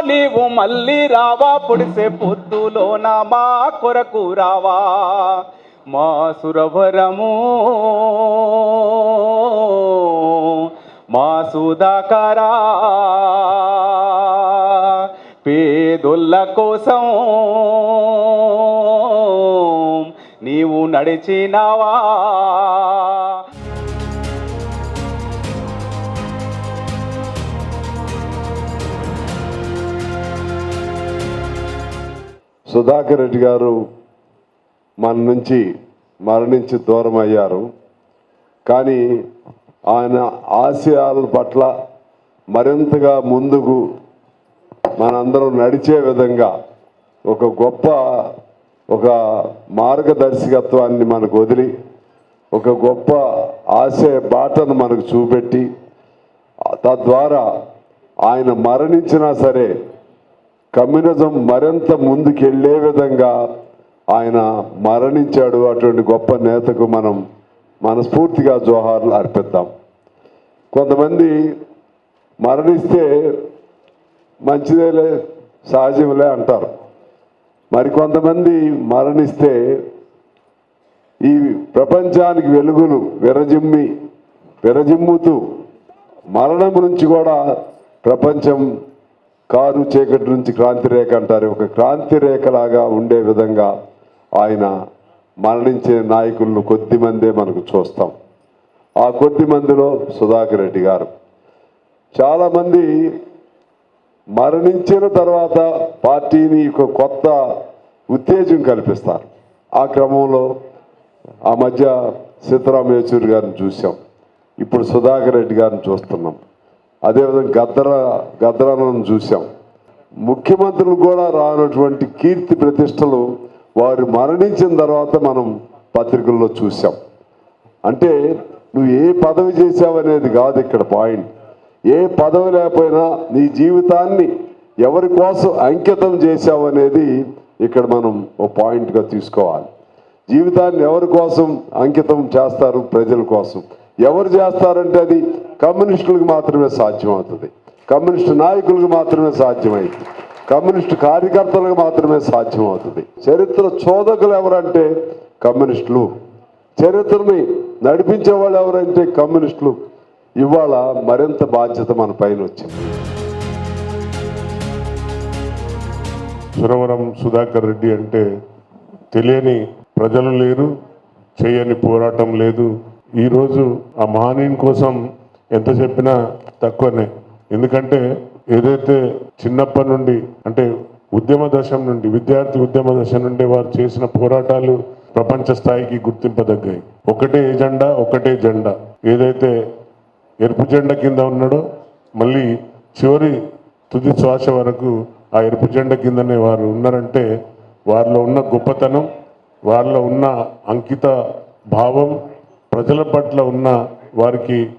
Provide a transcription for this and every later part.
నీవు మళ్ళీ రావా పొడిసే పొద్దులోన మా కొరకు రావా. మా సురవరము మా సుధాకరా. పేదొల్ల కోసం నీవు నడిచినావా. సుధాకర్ రెడ్డి గారు మన నుంచి మరణించి దూరం అయ్యారు కానీ ఆయన ఆశయాల పట్ల మరింతగా ముందుకు మనందరం నడిచే విధంగా ఒక గొప్ప ఒక మార్గదర్శకత్వాన్ని మనకు వదిలి ఒక గొప్ప ఆశయ బాటను మనకు చూపెట్టి తద్వారా ఆయన మరణించినా సరే కమ్యూనిజం మరింత ముందుకెళ్ళే విధంగా ఆయన మరణించాడు అటువంటి గొప్ప నేతకు మనం మనస్ఫూర్తిగా జోహార్లు అర్పిద్దాం. కొంతమంది మరణిస్తే మంచిదేలే సహజంలే అంటారు. మరి కొంతమంది మరణిస్తే ఈ ప్రపంచానికి వెలుగులు విరజిమ్మి విరజిమ్ముతూ మరణం నుంచి కూడా ప్రపంచం కారు చీకటి నుంచి క్రాంతి రేఖ అంటారు. ఒక క్రాంతి రేఖలాగా ఉండే విధంగా ఆయన మరణించే నాయకులను కొద్ది మందే మనకు చూస్తాం. ఆ కొద్ది మందిలో సుధాకర్ రెడ్డి గారు. చాలామంది మరణించిన తర్వాత పార్టీని ఒక కొత్త ఉత్తేజం కల్పిస్తారు. ఆ క్రమంలో ఆ మధ్య సీతారాం యేచూరి గారిని చూసాం ఇప్పుడు సుధాకర్ రెడ్డి గారిని చూస్తున్నాం. అదేవిధంగా గద్దర గద్దరను చూసాం ముఖ్యమంత్రులు కూడా రానటువంటి కీర్తి ప్రతిష్టలు వారు మరణించిన తర్వాత మనం పత్రికల్లో చూసాం అంటే నువ్వు ఏ పదవి చేసావనేది కాదు ఇక్కడ పాయింట్. ఏ పదవి లేకపోయినా నీ జీవితాన్ని ఎవరి కోసం అంకితం చేశావు అనేది ఇక్కడ మనం ఓ పాయింట్గా తీసుకోవాలి. జీవితాన్ని ఎవరి కోసం అంకితం చేస్తారు? ప్రజల కోసం. ఎవరు చేస్తారంటే అది కమ్యూనిస్టులకు మాత్రమే సాధ్యమవుతుంది. కమ్యూనిస్టు నాయకులకు మాత్రమే సాధ్యమైంది. కమ్యూనిస్టు కార్యకర్తలకు మాత్రమే సాధ్యమవుతుంది. చరిత్ర చోదకులు ఎవరంటే కమ్యూనిస్టులు. చరిత్రని నడిపించే వాళ్ళు ఎవరంటే కమ్యూనిస్టులు. ఇవాళ మరింత బాధ్యత మన పైన వచ్చింది. సురవరం సుధాకర్ రెడ్డి అంటే తెలియని ప్రజలు లేరు చేయని పోరాటం లేదు. ఈరోజు ఆ మహనీయుని కోసం ఎంత చెప్పినా తక్కువనే. ఎందుకంటే ఏదైతే చిన్నప్పటి నుండి అంటే ఉద్యమ దశ నుండి విద్యార్థి ఉద్యమ దశ నుండి వారు చేసిన పోరాటాలు ప్రపంచ స్థాయికి గుర్తింపదగ్గాయి. ఒకటే ఎజెండా ఒకటే జెండా. ఏదైతే ఎరుపు జెండా కింద ఉన్నాడో మళ్ళీ చివరి తుది శ్వాస వరకు ఆ ఎరుపు జెండా కిందనే వారు ఉన్నారంటే వారిలో ఉన్న గొప్పతనం వారిలో ఉన్న అంకిత భావం ప్రజల పట్ల ఉన్న వారికి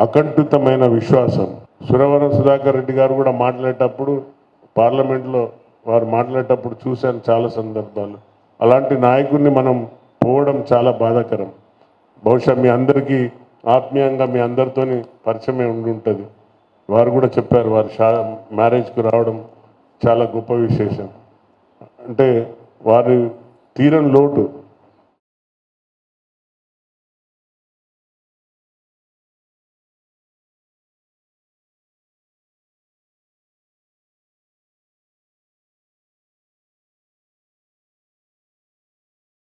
అకంఠితమైన విశ్వాసం. సురవరం సుధాకర్ రెడ్డి గారు కూడా మాట్లాడేటప్పుడు పార్లమెంట్లో వారు మాట్లాడేటప్పుడు చూశాను చాలా సందర్భాలు. అలాంటి నాయకుడిని మనం పోవడం చాలా బాధాకరం. బహుశా మీ అందరికీ ఆత్మీయంగా మీ అందరితోని పరిచయమే ఉండి ఉంటుంది వారు కూడా చెప్పారు వారు షా మ్యారేజ్కు రావడం చాలా గొప్ప విశేషం. అంటే వారి తీరం లోటు